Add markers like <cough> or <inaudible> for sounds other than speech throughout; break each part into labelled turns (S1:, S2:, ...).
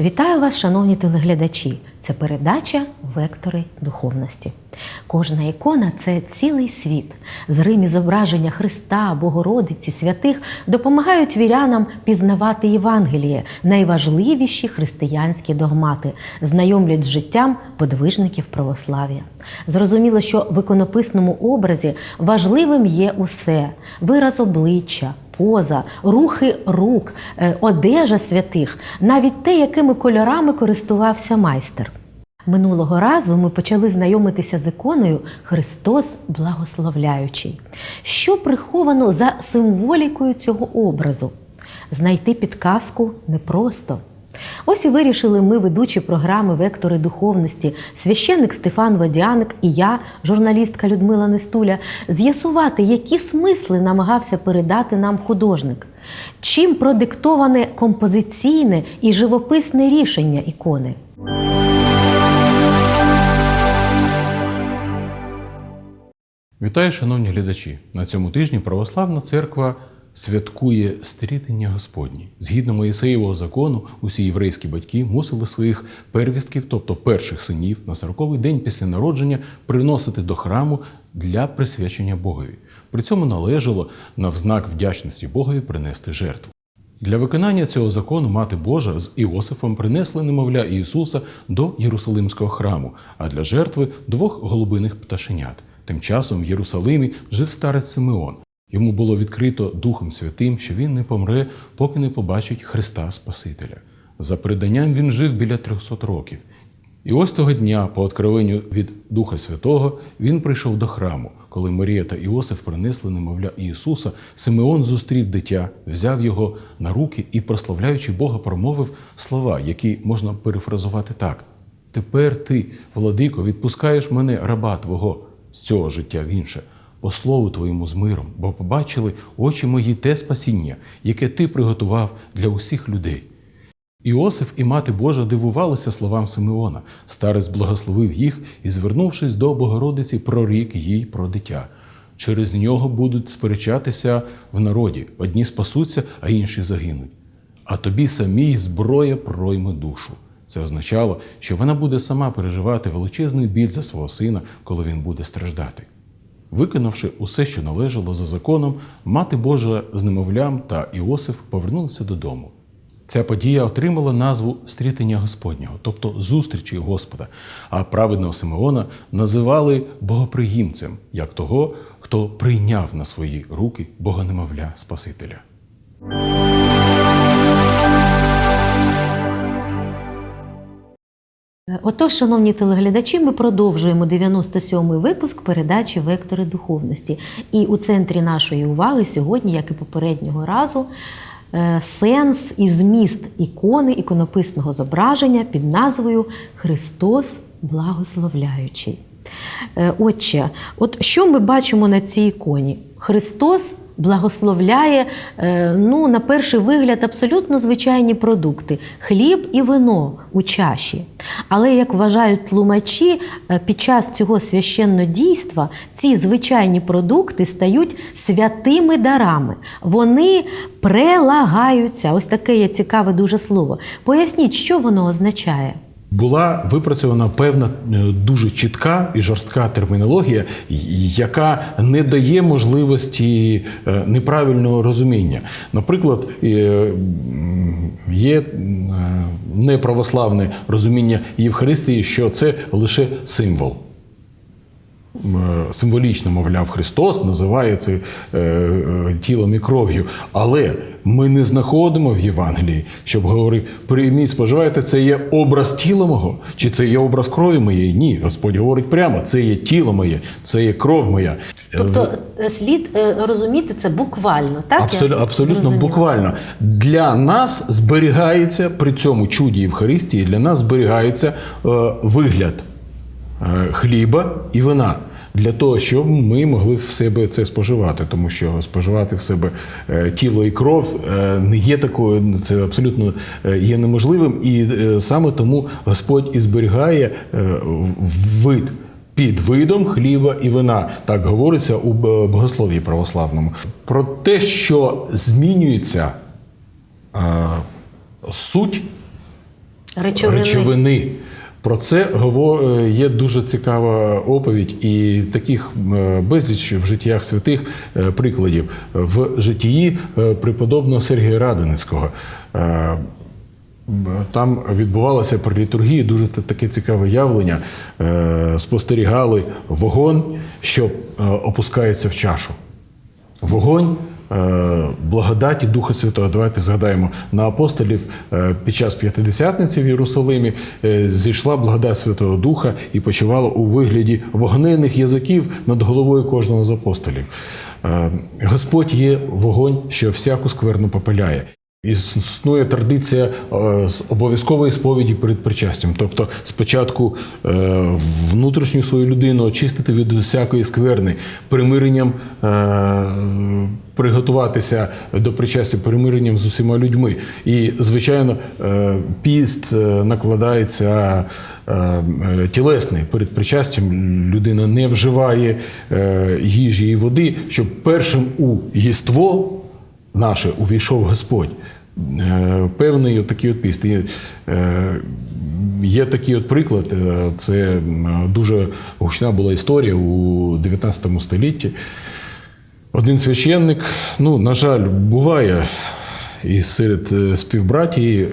S1: Вітаю вас, шановні телеглядачі! Це передача Вектори духовності. Кожна ікона це цілий світ. Зримі зображення Христа, Богородиці, святих допомагають вірянам пізнавати Євангеліє, найважливіші християнські догмати, знайомлять з життям подвижників православ'я. Зрозуміло, що в іконописному образі важливим є усе: вираз обличчя, поза, рухи рук, е, одежа святих, навіть те, якими кольорами користувався майстер. Минулого разу ми почали знайомитися з іконою Христос Благословляючий. Що приховано за символікою цього образу? Знайти підказку непросто. Ось і вирішили ми, ведучі програми Вектори духовності, священник Стефан Водяник і я, журналістка Людмила Нестуля, з'ясувати, які смисли намагався передати нам художник, чим продиктоване композиційне і живописне рішення ікони.
S2: Вітаю, шановні глядачі! На цьому тижні Православна церква святкує стрітення Господні. Згідно Моїсеєвого закону, усі єврейські батьки мусили своїх первістків, тобто перших синів, на 40-й день після народження приносити до храму для присвячення Богові. При цьому належало на взнак вдячності Богові принести жертву. Для виконання цього закону Мати Божа з Іосифом принесли немовля Ісуса до Єрусалимського храму, а для жертви двох голубиних пташенят. Тим часом в Єрусалимі жив старець Симеон. Йому було відкрито Духом Святим, що він не помре, поки не побачить Христа Спасителя. За переданням він жив біля 300 років. І ось того дня, по откровенню від Духа Святого, він прийшов до храму. Коли Марія та Іосиф принесли немовля Ісуса, Симеон зустрів дитя, взяв його на руки і, прославляючи Бога, промовив слова, які можна перефразувати так: Тепер ти, владико, відпускаєш мене, раба Твого, з цього життя в інше, по слову Твоєму з миром, бо побачили очі мої те спасіння, яке ти приготував для усіх людей. Іосиф і мати Божа дивувалися словам Симеона. Старець благословив їх і, звернувшись до Богородиці, прорік їй про дитя. Через нього будуть сперечатися в народі. Одні спасуться, а інші загинуть. А тобі самій зброя пройме душу. Це означало, що вона буде сама переживати величезний біль за свого сина, коли він буде страждати. Виконавши усе, що належало за законом, мати Божа з немовлям та Іосиф повернулися додому. Ця подія отримала назву стрітення Господнього, тобто зустрічі Господа, а праведного Симеона називали богоприємцем, як того, хто прийняв на свої руки Богонемовля Спасителя.
S1: Отож, шановні телеглядачі, ми продовжуємо 97-й випуск передачі Вектори духовності. І у центрі нашої уваги сьогодні, як і попереднього разу, е, сенс і зміст ікони іконописного зображення під назвою Христос Благословляючий. Е, Отче, от що ми бачимо на цій іконі? Христос благословляє, е, ну, на перший вигляд, абсолютно звичайні продукти хліб і вино у чаші. Але, як вважають тлумачі, е, під час цього священнодійства ці звичайні продукти стають святими дарами. Вони прелагаються. Ось таке є цікаве дуже слово. Поясніть, що воно означає.
S2: Була випрацьована певна е, дуже чітка і жорстка термінологія, яка не дає можливості е, неправильного розуміння. Наприклад, е, є неправославне розуміння Євхаристії, що це лише символ. Е, Символічно, мовляв, Христос називає це е, е, тілом і кров'ю. Але ми не знаходимо в Євангелії, щоб говорити, прийміть, споживайте, це є образ тіла мого, чи це є образ крові моєї? Ні, Господь говорить прямо: це є тіло моє, це є кров моя.
S1: Тобто слід розуміти це буквально, так?
S2: Абсолютно, абсолютно буквально для нас зберігається при цьому чуді Євхаристії, для нас зберігається вигляд хліба і вина. Для того, щоб ми могли в себе це споживати, тому що споживати в себе е, тіло і кров е, не є такою, це абсолютно е, є неможливим, і е, саме тому Господь і зберігає е, вид під видом хліба і вина. Так говориться у богослов'ї православному. Про те, що змінюється е, суть
S1: Речовини.
S2: речовини. Про це е, є дуже цікава оповідь, і таких е, безліч в життях святих е, прикладів в житті преподобного Сергія Радоницького. Е, Там відбувалося при літургії дуже таке цікаве явлення. Спостерігали вогонь, що опускається в чашу. Вогонь благодаті Духа Святого. Давайте згадаємо на апостолів е, під час п'ятидесятниці в Єрусалимі е, зійшла благодать Святого Духа і почувала у вигляді вогнених язиків над головою кожного з апостолів. Е, Господь є вогонь, що всяку скверну попиляє. Існує традиція е, з обов'язкової сповіді перед причастям. Тобто, спочатку е, внутрішню свою людину очистити від усякої скверни, примиренням е, приготуватися до причастя, примиренням з усіма людьми. І, звичайно, піст накладається тілесний перед причастям. Людина не вживає їжі і води, щоб першим у єство наше увійшов Господь. Е, Певний от такий от піст. І, е, Є такий от приклад, е, це дуже гучна була історія у 19 столітті. Один священник, ну, на жаль, буває і серед співбратії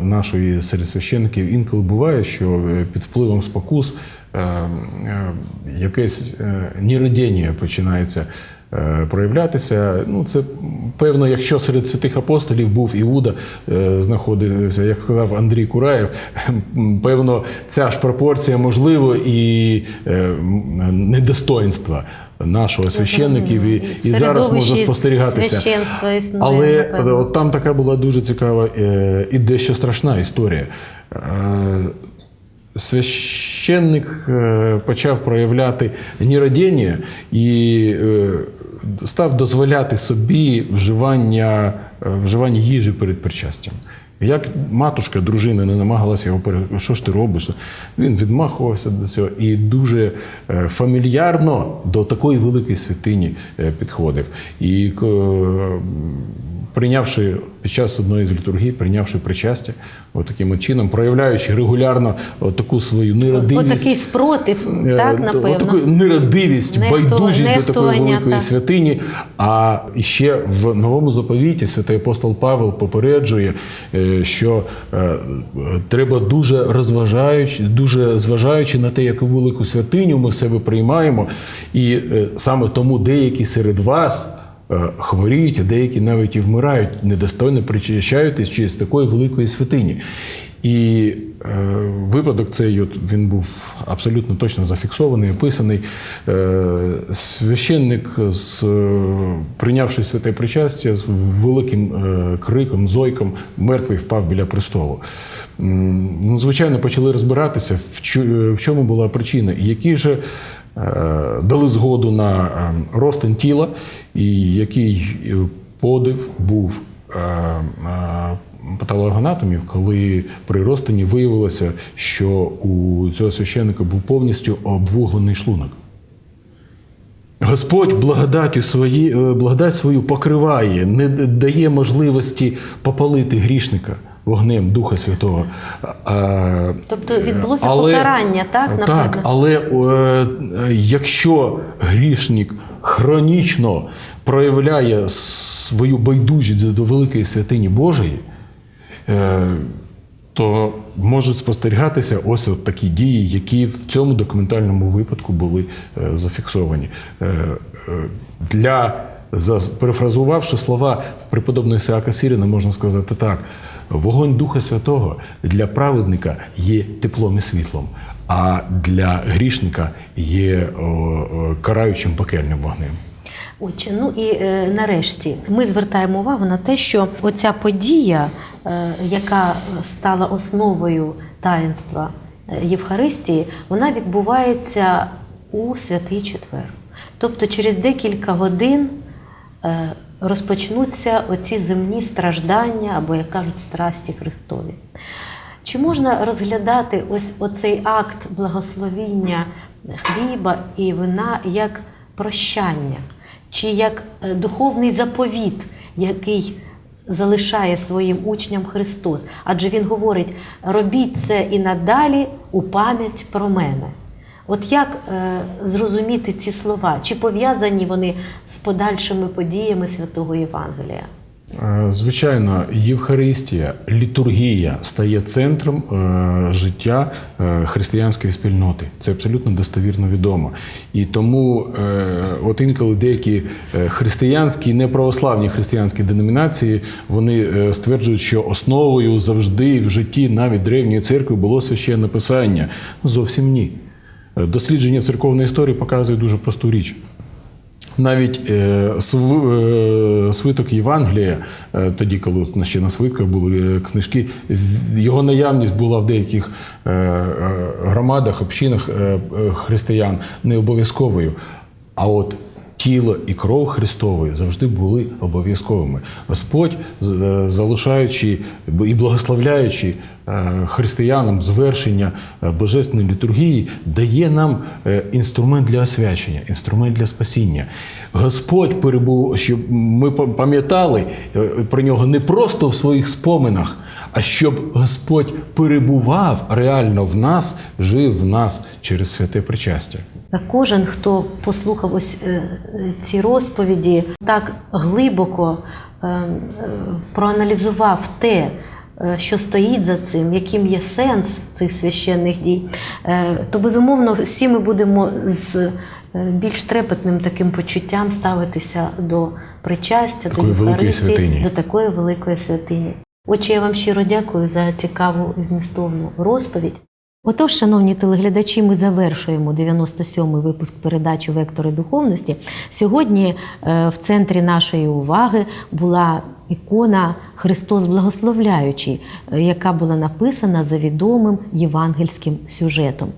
S2: нашої серед священників інколи буває, що під впливом спокус е, е, якесь ніродіння починається проявлятися. Ну, це певно, якщо серед святих апостолів був Іуда, е, знаходився, як сказав Андрій Кураєв, <laughs> певно, ця ж пропорція можливо і е, недостоинства нашого священників і, і зараз можна спостерігатися.
S1: існує,
S2: Але от там така була дуже цікава е, і дещо страшна історія. Е, Священник е, почав проявляти ніродіння і е, став дозволяти собі вживання, е, вживання їжі перед причастям. Як матушка, дружина не намагалася його пере... що ж ти робиш? Він відмахувався до цього і дуже е, фамільярно до такої великої святині е, підходив. І прийнявши під час одної з літургій, прийнявши причастя, от таким чином, проявляючи регулярно от таку свою нерадивість.
S1: Отакий спротив,
S2: Е,
S1: так, напевно.
S2: Отаку нерадивість,
S1: Нехту-
S2: байдужість до такої великої
S1: так.
S2: святині. А ще в новому заповіті святий апостол Павел попереджує, е, що е, треба дуже розважаючи, дуже зважаючи на те, яку велику святиню ми в себе приймаємо, і саме тому деякі серед вас. Е, Хворіють, а деякі навіть і вмирають, недостойно причащаючись через такої великої святині. І е, випадок цей от, він був абсолютно точно зафіксований, описаний. Е, священник, з, е, прийнявши святе причастя, з великим е, криком, зойком, мертвий впав біля престолу. Ну, звичайно, почали розбиратися, в чо- в чому була причина, і які же е, дали згоду на е, розтин тіла, і який е, подив був е, е, патологоанатомів, коли при розтині виявилося, що у цього священника був повністю обвуглений шлунок. Господь благодаттю свої, е, благодать свою покриває, не дає можливості попалити грішника вогнем Духа Святого.
S1: Тобто відбулося покарання, так, напевно?
S2: Так, але е, е, якщо грішник хронічно проявляє свою байдужість до великої святині Божої, е, то можуть спостерігатися ось от такі дії, які в цьому документальному випадку були е, зафіксовані. Е, е, Для, перефразувавши слова преподобного Ісаака Сіріна, можна сказати так: вогонь Духа Святого для праведника є теплом і світлом, а для грішника є караючим пекельним вогнем.
S1: Отже, ну і е, нарешті ми звертаємо увагу на те, що оця подія, е, яка стала основою таїнства е, Євхаристії, вона відбувається у святий четвер. Тобто через декілька годин розпочнуться оці земні страждання або як кажуть страсті Христові. Чи можна розглядати ось оцей акт благословіння хліба і вина як прощання, чи як е, духовний заповіт, який залишає своїм учням Христос. Адже Він говорить: робіть це і надалі у пам'ять про мене. От як е, зрозуміти ці слова? Чи пов'язані вони з подальшими подіями святого Євангелія?
S2: Е, Звичайно, Євхаристія, літургія стає центром е, життя е, християнської спільноти. Це абсолютно достовірно відомо. І тому, от інколи деякі християнські, неправославні християнські деномінації вони стверджують, що основою завжди в житті навіть древньої церкви було священне писання. Зовсім ні. Дослідження церковної історії показує дуже просту річ. Навіть е, св, е, свиток Євангелія, е, тоді, коли ще на свитках були е, книжки, його наявність була в деяких е, е, громадах, общинах е, е, християн не обов'язковою. А от тіло і кров Христової завжди були обов'язковими. Господь, залишаючи і благословляючи християнам звершення е, божественної літургії, дає нам е, інструмент для освячення, інструмент для спасіння. Господь перебув, щоб ми пам- пам'ятали е, про нього не просто в своїх споминах, а щоб Господь перебував реально в нас, жив в нас через святе причастя.
S1: Кожен, хто послухав ось е, е, ці розповіді, так глибоко е, е, проаналізував те, е, що стоїть за цим, яким є сенс цих священних дій, е, то безумовно всі ми будемо з е, більш трепетним таким почуттям ставитися до причастя,
S2: Такої
S1: до Євхаристії, до такої великої святині. Отже, я вам щиро дякую за цікаву і змістовну розповідь. Отож, шановні телеглядачі, ми завершуємо 97-й випуск передачі Вектори духовності. Сьогодні е, в центрі нашої уваги була ікона Христос Благословляючий, е, яка була написана за відомим євангельським сюжетом.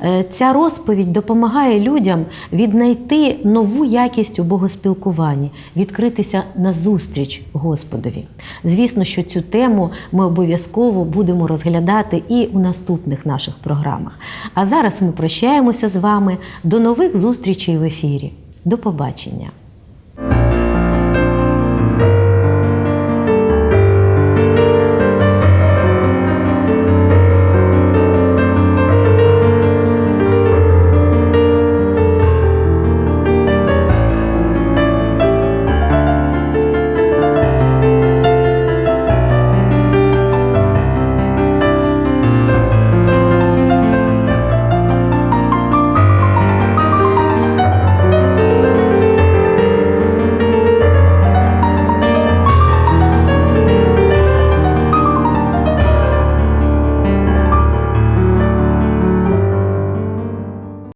S1: Е, Ця розповідь допомагає людям віднайти нову якість у богоспілкуванні, відкритися назустріч Господові. Звісно, що цю тему ми обов'язково будемо розглядати і у наступних наших програмах. А зараз ми прощаємося з вами. До нових зустрічей в ефірі. До побачення!